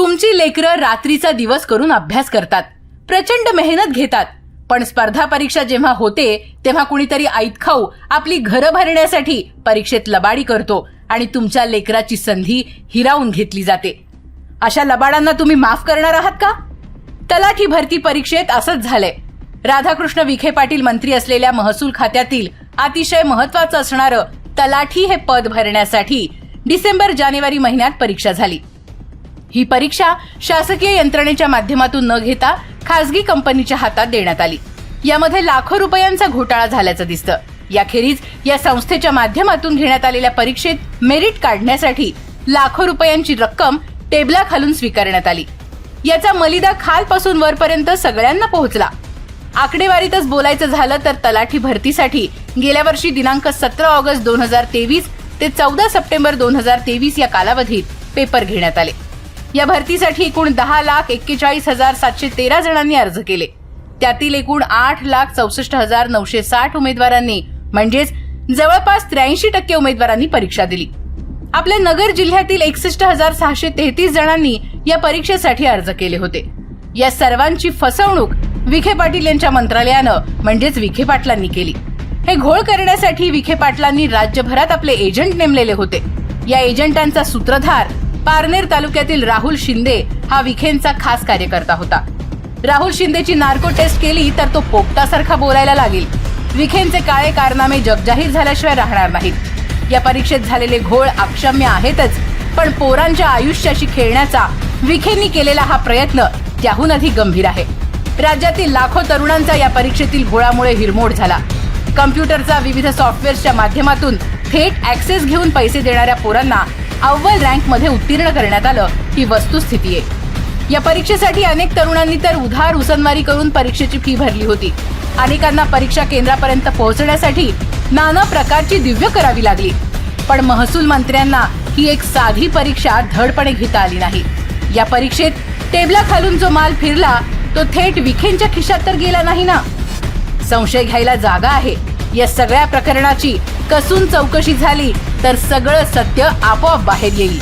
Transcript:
तुमची लेकरं रात्रीचा दिवस करून अभ्यास करतात. प्रचंड मेहनत घेतात. पण स्पर्धा परीक्षा जेव्हा होते तेव्हा कुणीतरी आईत खाऊ आपली घरं भरण्यासाठी परीक्षेत लबाडी करतो आणि तुमच्या लेकराची संधी हिरावून घेतली जाते. अशा लबाडांना तुम्ही माफ करणार आहात का? तलाठी भरती परीक्षेत असंच झालंय. राधाकृष्ण विखे पाटील मंत्री असलेल्या महसूल खात्यातील अतिशय महत्वाचं असणारं तलाठी हे पद भरण्यासाठी डिसेंबर जानेवारी महिन्यात परीक्षा झाली. ही परीक्षा शासकीय यंत्रणेच्या माध्यमातून न घेता खासगी कंपनीच्या हातात देण्यात आली. यामध्ये लाखो रुपयांचा घोटाळा झाल्याचं दिसतं. याखेरीज या संस्थेच्या माध्यमातून घेण्यात आलेल्या परीक्षेत मेरिट काढण्यासाठी लाखो रुपयांची रक्कम टेबलाखालून स्वीकारण्यात आली. याचा मलिदा खालपासून वरपर्यंत सगळ्यांना पोहोचला. आकडेवारीतच बोलायचं झालं तर तलाठी भरतीसाठी गेल्या वर्षी दिनांक सतरा ऑगस्ट दोन हजार तेवीस ते चौदा सप्टेंबर दोन हजार तेवीस या कालावधीत पेपर घेण्यात आले. या भरतीसाठी एकूण दहा लाख एक्केचाळीस हजार सातशे तेरा जणांनी अर्ज केले. त्यातील एकूण आठ लाख चौसष्ट हजार नऊशे साठ उमेदवारांनी म्हणजेच जवळपास त्र्याऐंशी टक्के उमेदवारांनी परीक्षा दिली. आपल्या नगर जिल्ह्यातील एकसष्ट हजार सहाशे तेहतीस जणांनी या परीक्षेसाठी अर्ज केले होते. या सर्वांची फसवणूक विखे पाटील यांच्या मंत्रालयानं म्हणजेच विखे पाटलांनी केली. हे घोळ करण्यासाठी विखे पाटलांनी राज्यभरात आपले एजंट नेमलेले होते. या एजंटांचा सूत्रधार पारनेर तालुक्यातील राहुल शिंदे हा विखेंचा खास कार्यकर्ता होता. राहुल शिंदेची नार्को टेस्ट केली तर तो पोपटासारखा बोलायला लागेल. विखेंचे काळे कारनामे जगजाहीर झाल्याशिवाय राहणार नाहीत. या परीक्षेत झालेले घोळ अक्षम्य आहेतच पण पोरांच्या आयुष्याशी खेळण्याचा विखेंनी केलेला हा प्रयत्न त्याहून अधिक गंभीर आहे. राज्यातील लाखो तरुणांचा या परीक्षेतील घोळामुळे हिरमोड झाला. कम्प्युटरचा विविध सॉफ्टवेअर्सच्या माध्यमातून थेट ऍक्सेस घेऊन पैसे देणाऱ्या पोरांना अव्वल रँकमध्ये उत्तीर्ण करण्यात आलं ही वस्तुस्थिती आहे. या परीक्षेसाठी अनेक तरुणांनी तर उधार उसनवारी करून परीक्षेची फी भरली होती. अनेकांना परीक्षा केंद्रापर्यंत पोहोचण्यासाठी नाना प्रकारची दिव्य करावी लागली. पण महसूल मंत्र्यांना ही एक साधी परीक्षा धडपणे घेता आली नाही. या परीक्षेत टेबला खालून जो माल फिरला तो थेट विखेंच्या खिशात तर गेला नाही ना? संशय घ्यायला जागा आहे. या सगळ्या प्रकरणाची कसून चौकशी झाली तर सगळं सत्य आपोआप बाहेर येईल.